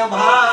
একদিন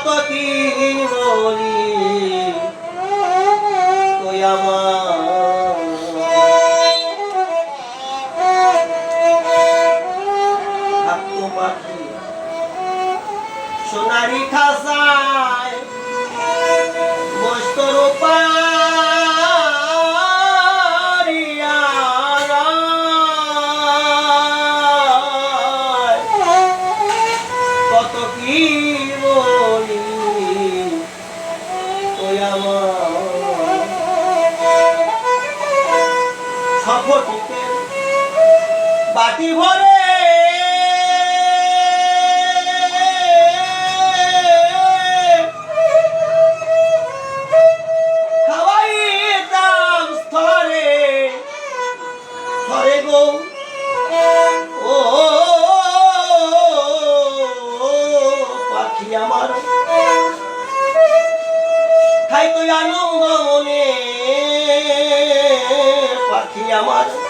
কত কি বলি তুই আমার থাকতো পাখি সোনারি খাসায় বাটি ভরে। খাওয়াইতাম স্তরে। স্তরে গো আমার। খাই তুই আনন্দ মনে পাখি আমার।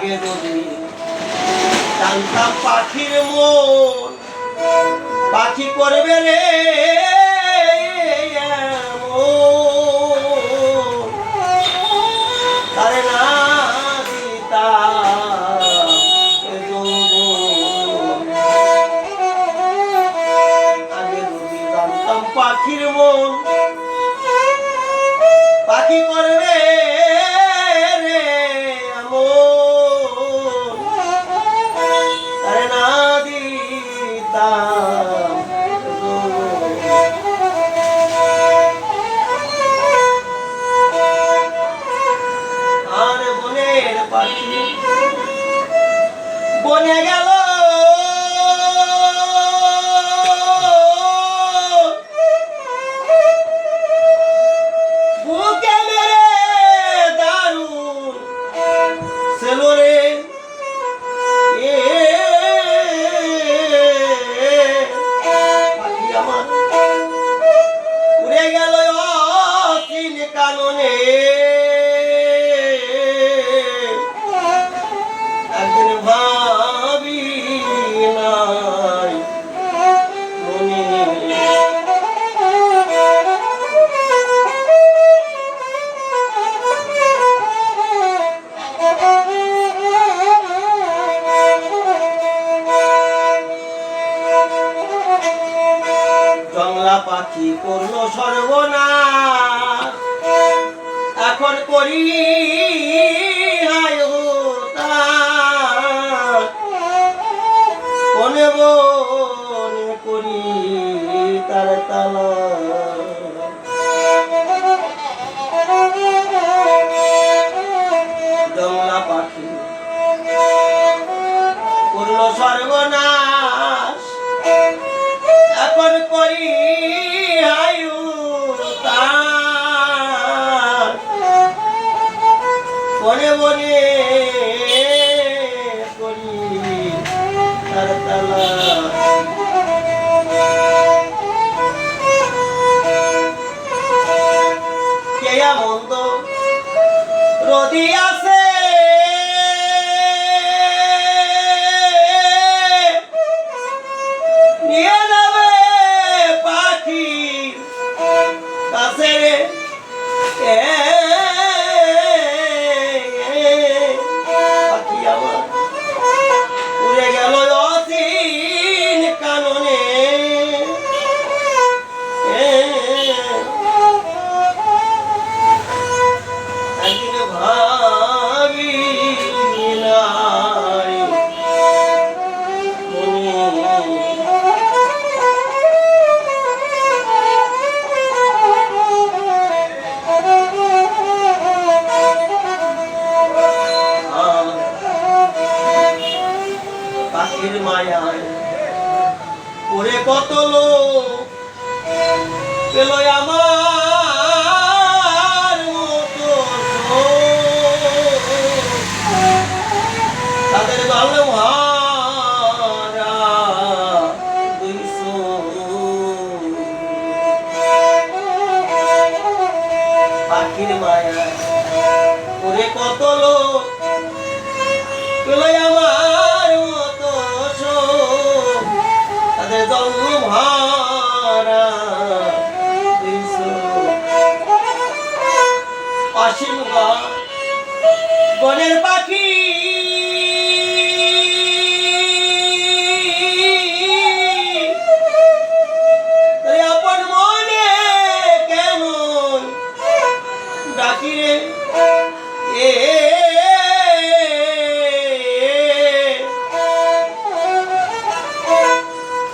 আগে যদি। পাখির মন পাখি করবে রে। 있다. সর্বনাশ। এখন করি আয়ু তার। বনে বনে করি তার তালা।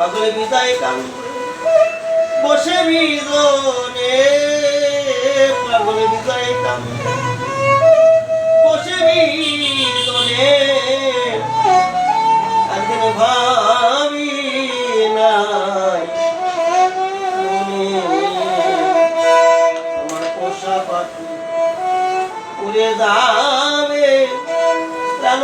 পাগল বিদায় কান বসে বিজনে পাগল বিদায় কান বসে বিজনে একদিন ভাবি নাই যাবে কেন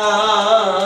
না